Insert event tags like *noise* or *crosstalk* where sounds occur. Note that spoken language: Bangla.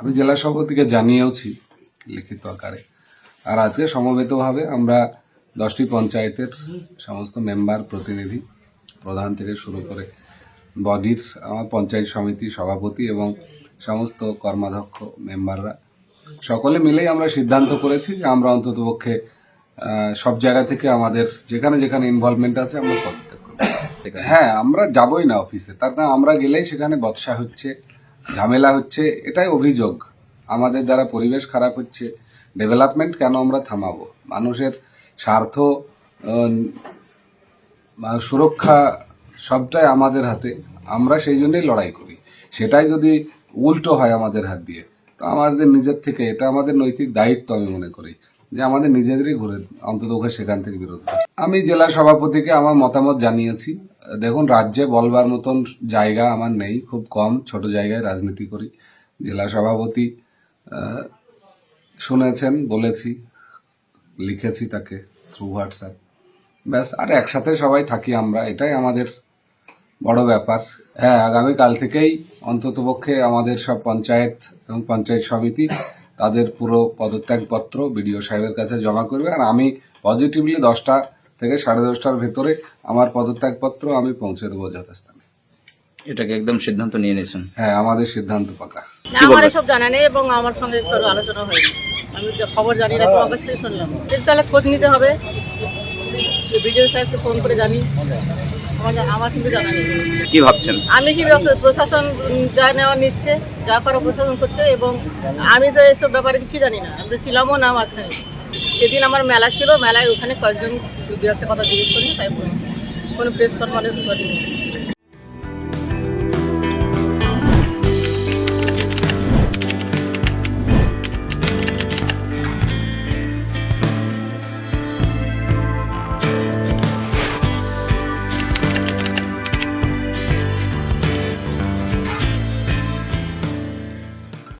আমি জেলা সভাপতিকে জানিয়েওছি লিখিত আকারে। আর আজকে সমবেতভাবে আমরা দশটি পঞ্চায়েতের সমস্ত মেম্বার প্রতিনিধি প্রধান থেকে শুরু করে বডির আমার পঞ্চায়েত সমিতি সভাপতি এবং সমস্ত কর্মাধ্যক্ষ মেম্বাররা সকলে মিলেই আমরা সিদ্ধান্ত করেছি যে আমরা অন্ততপক্ষে সব জায়গা থেকে আমাদের যেখানে যেখানে ইনভলভমেন্ট আছে আমরা পদত্যাগ করব *coughs* হ্যাঁ আমরা যাবই না অফিসে তার কারণ আমরা গেলেই সেখানে বৎসা হচ্ছে। ঝামেলা হচ্ছে, এটাই অভিযোগ। আমাদের দ্বারা পরিবেশ খারাপ হচ্ছে ডেভেলপমেন্ট কেন আমরা থামাবো? মানুষের স্বার্থ সুরক্ষা সবটাই আমাদের হাতে, আমরা সেই জন্যই লড়াই করি। সেটাই যদি উল্টো হয় আমাদের হাত দিয়ে, তো আমাদের নিজের থেকে, এটা আমাদের নৈতিক দায়িত্ব আমি মনে করি, যে আমাদের নিজেদেরই ঘুরে অন্তত সেখান থেকে বিরত আমি জেলা সভাপতিকে আমার মতামত জানিয়েছি। দেখুন, রাজ্যে বলবার মতন জায়গা আমার নেই, খুব কম, ছোট জায়গায় রাজনীতি করি। জেলা সভাপতি শুনেছেন, বলেছি, লিখেছি তাকে থ্রু হোয়াটসঅ্যাপ ব্যাস, আর একসাথে সবাই থাকি আমরা, এটাই আমাদের বড় ব্যাপার। হ্যাঁ আগামীকাল থেকেই অন্ততপক্ষে আমাদের সব পঞ্চায়েত এবং পঞ্চায়েত সমিতি তাদের পুরো পদত্যাগপত্র বিডিও সাহেবের কাছে জমা করবে। আর আমি পজিটিভলি দশটা থেকে সাড়ে দশটার ভেতরে আমার পদত্যাগপত্র আমি পৌঁছে দেবো যথাস্থানে। এটাকে একদম সিদ্ধান্ত নিয়ে নিয়েছেন? হ্যাঁ আমাদের সিদ্ধান্ত পাকা। আমার এসব জানা নেই এবং আমার সঙ্গে আলোচনা হয়নি। আমি খবর জানি না তোমার কাছ থেকে শুনলাম। এর তাহলে খোঁজ নিতে হবে। বিডিও সাহেবকে ফোন করে জানি। আমার কিন্তু জানা নেই। কি ভাবছেন? আমি কি প্রশাসন যা নেওয়া নিচ্ছে যা করা প্রশাসন করছে এবং আমি তো এসব ব্যাপারে কিছু জানি না। আমি তো ছিলামও না মাঝখানে। সেদিন আমার মেলা ছিল, মেলায় ওখানে কয়েকজন দু একটা কথা জিজ্ঞেস করিনি, তাই বলছি। কোনো প্রেস কনফারেন্স করিনি।